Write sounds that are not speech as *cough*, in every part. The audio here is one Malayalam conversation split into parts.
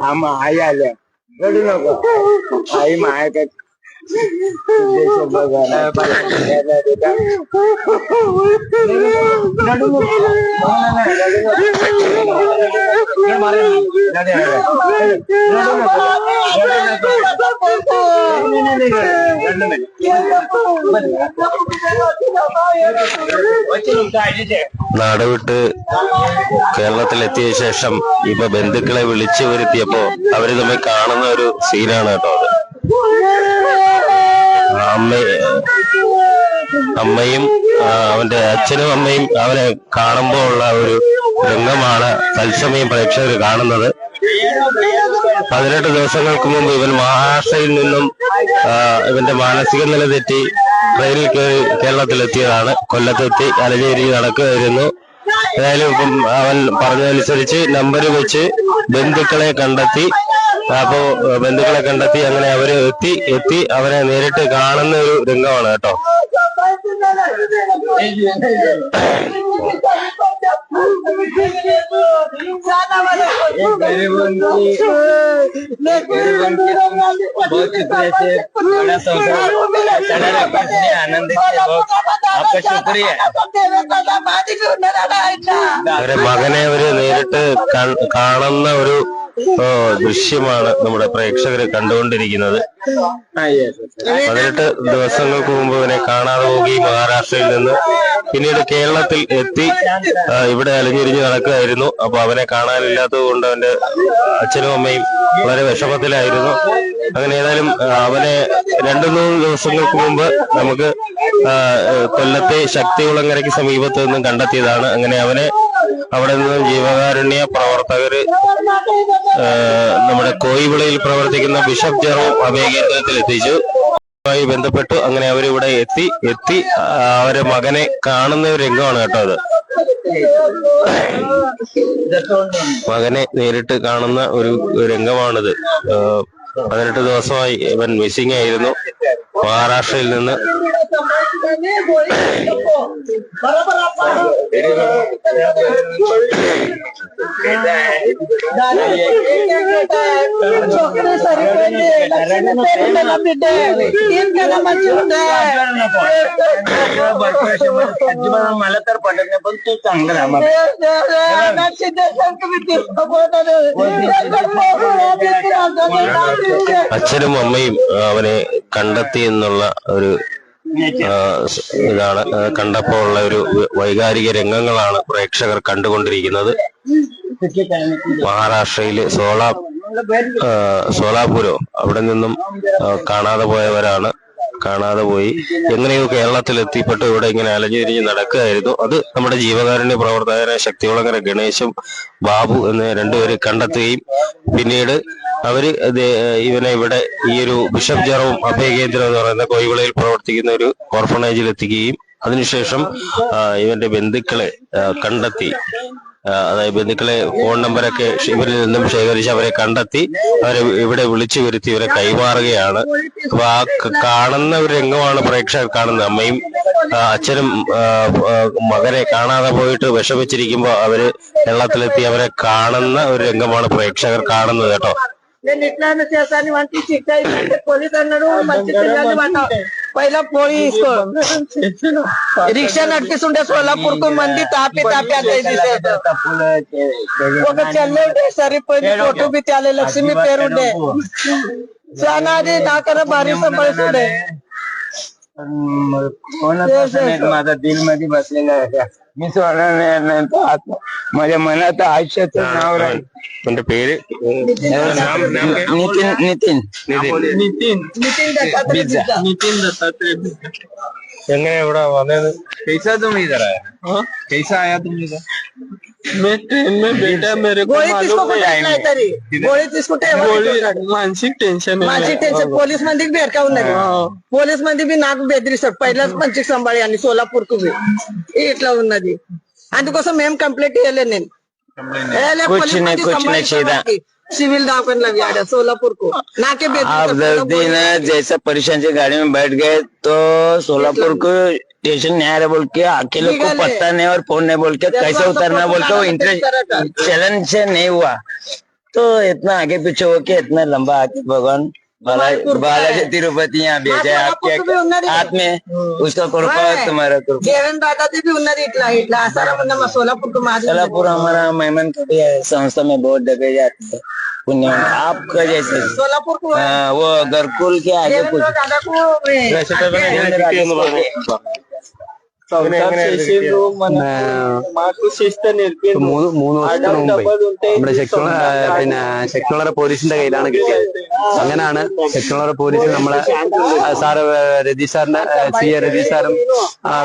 આમાં આયા લે રડી નાખો આમાં આયા કંઈક നാടുവിട്ട് കേരളത്തിലെത്തിയ ശേഷം ഇപ്പൊ ബന്ധുക്കളെ വിളിച്ചു വരുത്തിയപ്പോ അവർ തമ്മിൽ കാണുന്ന ഒരു സീനാണ് കേട്ടോ അത്. അമ്മ അമ്മയും അവന്റെ അച്ഛനും അമ്മയും അവനെ കാണുമ്പോൾ ഉള്ള ഒരു രംഗമാണ് തത്സമയം പ്രേക്ഷകർ കാണുന്നത്. പതിനെട്ട് ദിവസങ്ങൾക്ക് മുമ്പ് ഇവൻ മഹാരാഷ്ട്രയിൽ നിന്നും ഇവന്റെ മാനസിക നില തെറ്റി ട്രെയിനിൽ കയറി കേരളത്തിലെത്തിയതാണ്. കൊല്ലത്തെത്തി അലഞ്ഞേരി നടക്കുകയായിരുന്നു. ഏതായാലും ഇപ്പം അവൻ പറഞ്ഞതനുസരിച്ച് നമ്പർ വെച്ച് ബന്ധുക്കളെ കണ്ടെത്തി അപ്പോൾ ബന്ധുക്കളെ കണ്ടെത്തി അങ്ങനെ അവർ എത്തി എത്തി അവരെ നേരിട്ട് കാണുന്ന ഒരു രംഗമാണ് കേട്ടോ. അവരെ മകനെ അവർ നേരിട്ട് കാണുന്ന ഒരു ദൃശ്യമാണ് നമ്മുടെ പ്രേക്ഷകർ കണ്ടുകൊണ്ടിരിക്കുന്നത്. പതിനെട്ട് ദിവസങ്ങൾക്ക് മുമ്പ് ഇവനെ കാണാതെ പോവുകയും മഹാരാഷ്ട്രയിൽ നിന്ന് പിന്നീട് കേരളത്തിൽ എത്തി ഇവിടെ അലഞ്ഞിരിഞ്ഞ് നടക്കുകയായിരുന്നു. അപ്പൊ അവനെ കാണാനില്ലാത്തത് കൊണ്ട് അവന്റെ അച്ഛനും അമ്മയും വളരെ വിഷമത്തിലായിരുന്നു. അങ്ങനെ ഏതായാലും അവനെ രണ്ടു മൂന്ന് ദിവസങ്ങൾക്ക് മുമ്പ് നമുക്ക് കൊല്ലത്തെ ശക്തികുളങ്ങരയ്ക്ക് സമീപത്ത് നിന്നും കണ്ടെത്തിയതാണ്. അങ്ങനെ അവനെ അവിടെ നിന്നും ജീവകാരുണ്യ പ്രവർത്തകര് നമ്മുടെ കോയിവിളയിൽ പ്രവർത്തിക്കുന്ന ബിഷപ്പ് ജെറോ അഭയകേന്ദ്രത്തിൽ എത്തിച്ചു. മായി ബന്ധപ്പെട്ടു അങ്ങനെ അവരിവിടെ എത്തി എത്തി അവരെ മകനെ കാണുന്ന ഒരു രംഗമാണ് കേട്ടോ അത്. മകനെ നേരിട്ട് കാണുന്ന ഒരു രംഗമാണിത്. പതിനെട്ട് ദിവസമായി ഇവൻ മിസ്സിംഗ് ആയിരുന്നു. മഹാരാഷ്ട്രയിൽ നിന്ന് मला तर पटत नाही पण तू चांगला आहे. അച്ഛനും അമ്മയും ആ, അവനെ കണ്ടെത്തി എന്നുള്ള ഒരു ആ, സ് ഇതാണ് കണ്ടപ്പോ ഉള്ള ഒരു വൈകാരിക രംഗങ്ങളാണ് പ്രേക്ഷകർ കണ്ടുകൊണ്ടിരിക്കുന്നത്. മഹാരാഷ്ട്രയിലെ സോളാ സോളാപുരോ അവിടെ നിന്നും കാണാതെ പോയവരാണ്. കാണാതെ പോയി. എങ്ങനെയോ കേരളത്തിൽ എത്തിപ്പെട്ട് ഇവിടെ ഇങ്ങനെ അലഞ്ഞു തിരിഞ്ഞ് നടക്കുകയായിരുന്നു. അത് നമ്മുടെ ജീവകാരുണ്യ പ്രവർത്തകരായ ശക്തികുളങ്ങര ഗണേശും ബാബു എന്ന രണ്ടുപേരെ കണ്ടെത്തുകയും പിന്നീട് അവർ ഇവനെ ഇവിടെ ഈ ഒരു ബിഷപ്പ് ജെറോം അഭയകേന്ദ്രം എന്ന് പറയുന്ന കോയിവിളയിൽ പ്രവർത്തിക്കുന്ന ഒരു ഓർഫണേജിൽ എത്തിക്കുകയും അതിനുശേഷം ഇവന്റെ ബന്ധുക്കളെ കണ്ടെത്തി. അതായത് ബന്ധുക്കളെ ഫോൺ നമ്പരൊക്കെ ഷ് ഇവരിൽ നിന്നും ശേഖരിച്ച് അവരെ കണ്ടെത്തി അവരെ ഇവിടെ വിളിച്ചു വരുത്തി ഇവരെ കൈമാറുകയാണ്. അപ്പൊ ആ കാണുന്ന ഒരു രംഗമാണ് പ്രേക്ഷകർ കാണുന്നത്. അമ്മയും അച്ഛനും മകനെ കാണാതെ പോയിട്ട് വിഷമിച്ചിരിക്കുമ്പോ അവർ വെള്ളത്തിലെത്തി അവരെ കാണുന്ന ഒരു രംഗമാണ് പ്രേക്ഷകർ കാണുന്നത് കേട്ടോ. నేను ఇట్లానే చేస్తాను వంటి శిక్ష ఇచ్చింది పోలీస్ అన్నాడు మంచి పిల్లలు మాట पहिला పోలీస్ రిక్షా నడిపిస్తుండే సోలాపూర్ కు మంది తాపి తాపి అంటే ఒక చెల్లె ఉంటే సరిపోయింది ఫోటో బి త్యాలే లక్ష్మి పేరుండే చాలా అది నాకన్నా భారీ సంపాదిస్తుండే कोणाच असं नाही माझा दिल मध्ये बसलेला आहे मी सोडणार नाही नंतर आता माझ्या मनात आयुष्याचं नाव राहील पण पेര് नितीन നിതിൻ നിതിൻ നിതിൻ നിതിൻ ദത്താത്രേയ ബിസ്സ. നിതിൻ ദത്താത്രേയ ബിസ്സ എങ്ങനെ ഇവിടെ വന്നത് कैसा तुम इधर आया कैसा आया तुम इधर मैं ट्रेन में *laughs* मेरे को मानसिक टेन्शन टेन्शन पोलीसमध्ये भेटकावून नाही? पोलीसमध्ये बी नाक बेदरी सर पहिलाच पंचिक सांभाळी आणि सोलापूर कुबे. इटला उन्नदी आणि कसं मेम कंप्लेंट येले नाही. सिविल दवाखान लगी आड़ा सोलापुर को नाके बेदरी जैसा परेशान से गाड़ी में बैठ गए तो सोलापुर को स्टेशन न्याय बोल के अकेले को पता नहीं और फ़ोन नहीं बोल के कैसे उतरना बोल के वो इंटरेस्ट चलन से नहीं हुआ। तो इतना आगे पीछे हो के इतना लंबा आके भगवान बालाजी तिरुपति यहाँ भेजा है आपके हाथ में उसका कृपा तुम्हारा सोलापुर हमारा मेहमान का भी संस्था में बहुत डबे जाते हैं। पुण्य आपका जैसे सोलापुर को हाँ, वो गरकुल के आगे कुछ മൂന്ന് മൂന്ന് വർഷത്തിന് മുമ്പേ നമ്മുടെ പിന്നെ ശക്തിയുള്ള പോലീസിന്റെ കയ്യിലാണ് കിട്ടിയത്. അങ്ങനെയാണ് ശക്തിയുള്ള പോലീസ് നമ്മളെ സാറ് രതീഷ് സാറിന്റെ സി എ രതീഷ് സാറും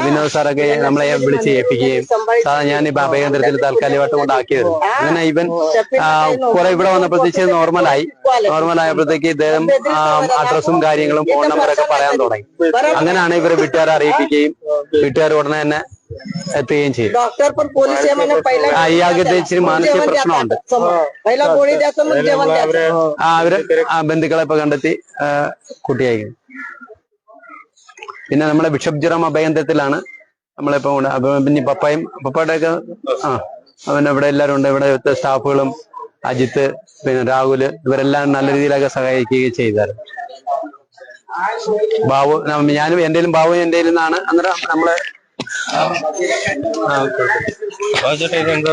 വിനോദ് സാറൊക്കെ നമ്മളെ വിളിച്ച് ഏൽപ്പിക്കുകയും സാർ ഞാൻ ഇപ്പൊ അഭയകേന്ദ്രത്തിൽ താൽക്കാലികമായിട്ട് കൊണ്ടാക്കിയത്. അങ്ങനെ ഇവൻ കുറെ ഇവിടെ വന്നപ്പോഴത്തേക്ക് നോർമലായി. നോർമലായപ്പോഴത്തേക്ക് ഇദ്ദേഹം അഡ്രസ്സും കാര്യങ്ങളും ഫോൺ നമ്പറൊക്കെ പറയാൻ തുടങ്ങി. അങ്ങനെയാണ് ഇവരെ വീട്ടുകാരെ അറിയിപ്പിക്കുകയും വീട്ടുകാർ ഉടനെ തന്നെ എത്തുകയും ചെയ്യും. डॉक्टर पण पोलीस आहे म्हणे पहिला ആ, അവർ ആ ബന്ധുക്കളെ ഇപ്പൊ കണ്ടെത്തി കുട്ടിയായി പിന്നെ നമ്മുടെ ബിഷപ്പ് ജിറം അഭയന്ദ്രത്തിലാണ് നമ്മളിപ്പോ ഉണ്ട്. പിന്നെ പപ്പായും പപ്പയുടെ ഒക്കെ ആ അവൻ ഇവിടെ എല്ലാവരും ഉണ്ട്. ഇവിടെ സ്റ്റാഫുകളും അജിത്ത് പിന്നെ രാഹുൽ ഇവരെല്ലാം നല്ല രീതിയിലൊക്കെ സഹായിക്കുകയും ചെയ്തായിരുന്നു. ബാബു ഞാനും എന്റെ ബാബു എന്റെ ആണ് അന്നേരം നമ്മളെ బడ్జెట్ అయితే ఎంత